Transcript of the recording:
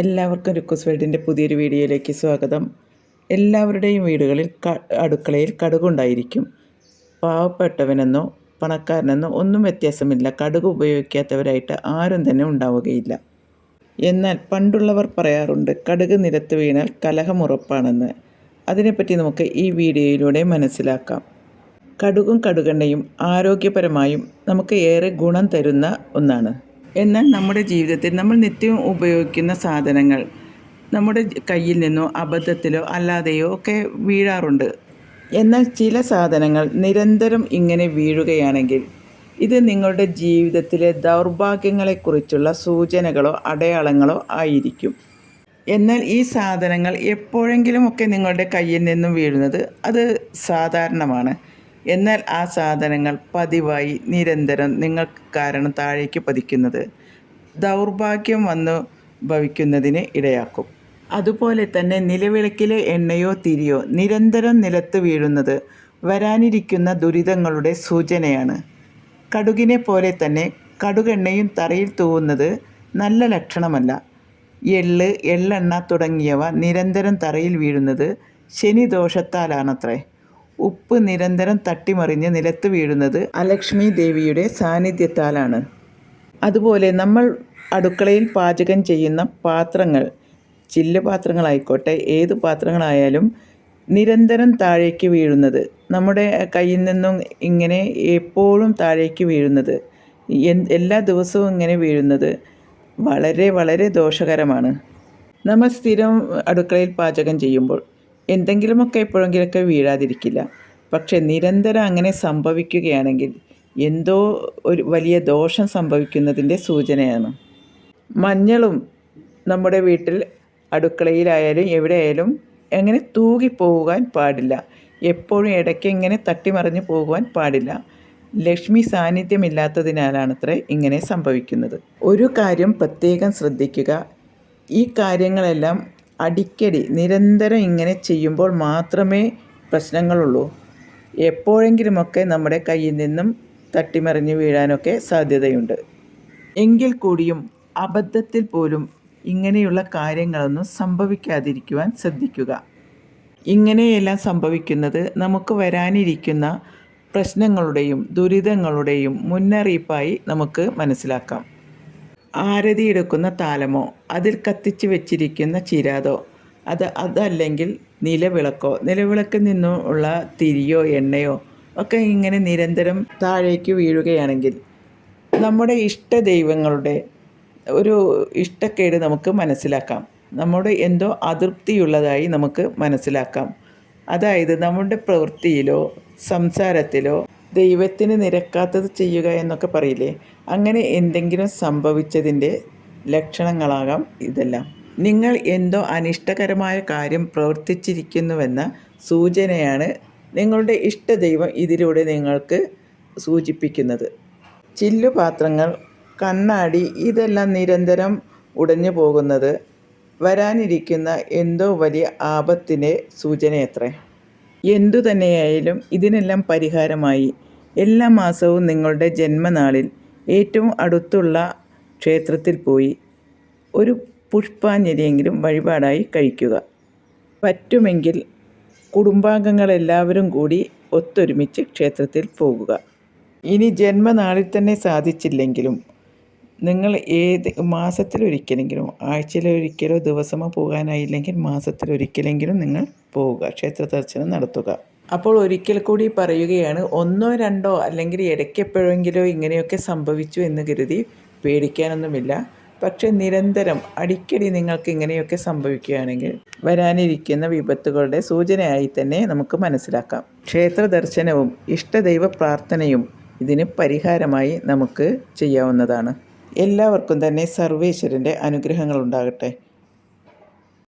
എല്ലാവർക്കും റിക്കോസ് വേൾഡിന്റെ പുതിയൊരു വീഡിയോയിലേക്ക് സ്വാഗതം. എല്ലാവരുടെയും വീടുകളിൽ അടുക്കളയിൽ കടുകുണ്ടായിരിക്കും പാവപ്പെട്ടവനെന്നോ പണക്കാരനെന്നോ ഒന്നും വ്യത്യാസമില്ല. കടുക് ഉപയോഗിക്കാത്തവരായിട്ട് ആരും തന്നെ ഉണ്ടാവുകയില്ല. എന്നാൽ പണ്ടുള്ളവർ പറയാറുണ്ട് കടുക് നിലത്ത് വീണാൽ കലഹമുറപ്പാണെന്ന് അതിനെപ്പറ്റി നമുക്ക് ഈ വീഡിയോയിലൂടെ മനസ്സിലാക്കാം. കടുകും കടുകെണ്ണയും ആരോഗ്യപരമായും നമുക്ക് ഏറെ ഗുണം തരുന്ന ഒന്നാണ്. എന്നാൽ നമ്മുടെ ജീവിതത്തിൽ നമ്മൾ നിത്യവും ഉപയോഗിക്കുന്ന സാധനങ്ങൾ നമ്മുടെ കയ്യിൽ നിന്നോ അബദ്ധത്തിലോ അല്ലാതെയോ ഒക്കെ വീഴാറുണ്ട്. എന്നാൽ ചില സാധനങ്ങൾ നിരന്തരം ഇങ്ങനെ വീഴുകയാണെങ്കിൽ ഇത് നിങ്ങളുടെ ജീവിതത്തിലെ ദൗർഭാഗ്യങ്ങളെക്കുറിച്ചുള്ള സൂചനകളോ അടയാളങ്ങളോ ആയിരിക്കും. എന്നാൽ ഈ സാധനങ്ങൾ എപ്പോഴെങ്കിലുമൊക്കെ നിങ്ങളുടെ കയ്യിൽ നിന്നും വീഴുന്നത് അത് സാധാരണമാണ്. എന്നാൽ ആ സാധനങ്ങൾ പതിവായി നിരന്തരം നിങ്ങൾക്ക് കാരണം താഴേക്ക് പതിക്കുന്നത് ദൗർഭാഗ്യം വന്നു ഭവിക്കുന്നതിന് ഇടയാക്കും. അതുപോലെ തന്നെ നിലവിളക്കിലെ എണ്ണയോ തിരിയോ നിരന്തരം നിലത്ത് വീഴുന്നത് വരാനിരിക്കുന്ന ദുരിതങ്ങളുടെ സൂചനയാണ്. കടുകിനെ പോലെ തന്നെ കടുകെണ്ണയും തറയിൽ തൂവുന്നത് നല്ല ലക്ഷണമല്ല. എള്ള് എള്ളെണ്ണ തുടങ്ങിയവ നിരന്തരം തറയിൽ വീഴുന്നത് ശനിദോഷത്താലാണത്രേ. ഉപ്പ് നിരന്തരം തട്ടിമറിഞ്ഞ് നിലത്ത് വീഴുന്നത് അലക്ഷ്മി ദേവിയുടെ സാന്നിധ്യത്താലാണ്. അതുപോലെ നമ്മൾ അടുക്കളയിൽ പാചകം ചെയ്യുന്ന പാത്രങ്ങൾ ചില്ല് പാത്രങ്ങളായിക്കോട്ടെ ഏത് പാത്രങ്ങളായാലും നിരന്തരം താഴേക്ക് വീഴുന്നത് നമ്മുടെ കയ്യിൽ നിന്നും ഇങ്ങനെ എപ്പോഴും താഴേക്ക് വീഴുന്നത് എല്ലാ ദിവസവും ഇങ്ങനെ വീഴുന്നത് വളരെ വളരെ ദോഷകരമാണ്. നമ്മൾ സ്ഥിരം അടുക്കളയിൽ പാചകം ചെയ്യുമ്പോൾ എന്തെങ്കിലുമൊക്കെ എപ്പോഴെങ്കിലുമൊക്കെ വീഴാതിരിക്കില്ല. പക്ഷേ നിരന്തരം അങ്ങനെ സംഭവിക്കുകയാണെങ്കിൽ എന്തോ ഒരു വലിയ ദോഷം സംഭവിക്കുന്നതിന്റെ സൂചനയാണ്. മഞ്ഞളും നമ്മുടെ വീട്ടിൽ അടുക്കളയിലായാലും എവിടെയായാലും അങ്ങനെ തൂകിപ്പോകാൻ പാടില്ല. എപ്പോഴും ഇടയ്ക്ക് ഇങ്ങനെ തട്ടിമറിഞ്ഞു പോകുവാൻ പാടില്ല. ലക്ഷ്മി സാന്നിധ്യമില്ലാത്തതിനാലാണത്രേ ഇങ്ങനെ സംഭവിക്കുന്നത്. ഒരു കാര്യം പ്രത്യേകം ശ്രദ്ധിക്കുക. ഈ കാര്യങ്ങളെല്ലാം അടിക്കടി നിരന്തരം ഇങ്ങനെ ചെയ്യുമ്പോൾ മാത്രമേ പ്രശ്നങ്ങളുള്ളൂ. എപ്പോഴെങ്കിലുമൊക്കെ നമ്മുടെ കയ്യിൽ നിന്നും തട്ടിമറിഞ്ഞ് വീഴാനൊക്കെ സാധ്യതയുണ്ട്. എങ്കിൽ കൂടിയും അബദ്ധത്തിൽ പോലും ഇങ്ങനെയുള്ള കാര്യങ്ങളൊന്നും സംഭവിക്കാതിരിക്കുവാൻ ശ്രദ്ധിക്കുക. ഇങ്ങനെയെല്ലാം സംഭവിക്കുന്നത് നമുക്ക് വരാനിരിക്കുന്ന പ്രശ്നങ്ങളുടെയും ദുരിതങ്ങളുടെയും മുന്നറിയിപ്പായി നമുക്ക് മനസ്സിലാക്കാം. ആരതിയെടുക്കുന്ന താലമോ? അതിൽ കത്തിച്ച് വെച്ചിരിക്കുന്ന ചിരാതോ? അത് അതല്ലെങ്കിൽ നിലവിളക്കോ? നിലവിളക്കിൽ നിന്നുള്ള തിരിയോ എണ്ണയോ ഒക്കെ ഇങ്ങനെ നിരന്തരം താഴേക്ക് വീഴുകയാണെങ്കിൽ നമ്മുടെ ഇഷ്ട ദൈവങ്ങളുടെ ഒരു ഇഷ്ടക്കേട് നമുക്ക് മനസ്സിലാക്കാം. നമ്മുടെ എന്തോ അതൃപ്തിയുള്ളതായി നമുക്ക് മനസ്സിലാക്കാം. അതായത് നമ്മുടെ പ്രവൃത്തിയിലോ സംസാരത്തിലോ ദൈവത്തിന് നിരക്കാത്തത് ചെയ്യുക എന്നൊക്കെ പറയില്ലേ? അങ്ങനെ എന്തെങ്കിലും സംഭവിച്ചതിന്റെ ലക്ഷണങ്ങളാകാം ഇതെല്ലാം. നിങ്ങൾ എന്തോ അനിഷ്ടകരമായ കാര്യം പ്രവർത്തിച്ചിരിക്കുന്നുവെന്ന സൂചനയാണ് നിങ്ങളുടെ ഇഷ്ടദൈവം ഇതിലൂടെ നിങ്ങൾക്ക് സൂചിപ്പിക്കുന്നത്. ചില്ലുപാത്രങ്ങൾ കണ്ണാടി ഇതെല്ലാം നിരന്തരം ഉടഞ്ഞു പോകുന്നത് വരാനിരിക്കുന്ന എന്തോ വലിയ ആപത്തിന്റെ സൂചനയത്രേ. എന്തു തന്നെയായാലും ഇതിനെല്ലാം പരിഹാരമായി. എല്ലാ മാസവും നിങ്ങളുടെ ജന്മനാളിൽ ഏറ്റവും അടുത്തുള്ള ക്ഷേത്രത്തിൽ പോയി ഒരു പുഷ്പാഞ്ജലിയെങ്കിലും വഴിപാടായി കഴിക്കുക. പറ്റുമെങ്കിൽ കുടുംബാംഗങ്ങളെല്ലാവരും കൂടി ഒത്തൊരുമിച്ച് ക്ഷേത്രത്തിൽ പോകുക. ഇനി ജന്മനാളിൽ തന്നെ സാധിച്ചില്ലെങ്കിലും നിങ്ങൾ ഏത് മാസത്തിലൊരിക്കലെങ്കിലും ആഴ്ചയിലൊരിക്കലോ ദിവസമോ പോകാനായില്ലെങ്കിൽ മാസത്തിലൊരിക്കലെങ്കിലും നിങ്ങൾ പോവുക ക്ഷേത്ര ദർശനം നടത്തുക. അപ്പോൾ ഒരിക്കൽ കൂടി പറയുകയാണ് ഒന്നോ രണ്ടോ അല്ലെങ്കിൽ ഇടയ്ക്കെപ്പോഴെങ്കിലോ ഇങ്ങനെയൊക്കെ സംഭവിച്ചു എന്ന് കരുതി പേടിക്കാനൊന്നുമില്ല. പക്ഷേ നിരന്തരം അടിക്കടി നിങ്ങൾക്ക് ഇങ്ങനെയൊക്കെ സംഭവിക്കുകയാണെങ്കിൽ വരാനിരിക്കുന്ന വിപത്തുകളുടെ സൂചനയായി തന്നെ നമുക്ക് മനസ്സിലാക്കാം. ക്ഷേത്ര ദർശനവും ഇഷ്ടദൈവ പ്രാർത്ഥനയും ഇതിന് പരിഹാരമായി നമുക്ക് ചെയ്യാവുന്നതാണ്. എല്ലാവർക്കും തന്നെ സർവേശ്വരന്റെ അനുഗ്രഹങ്ങൾ ഉണ്ടാകട്ടെ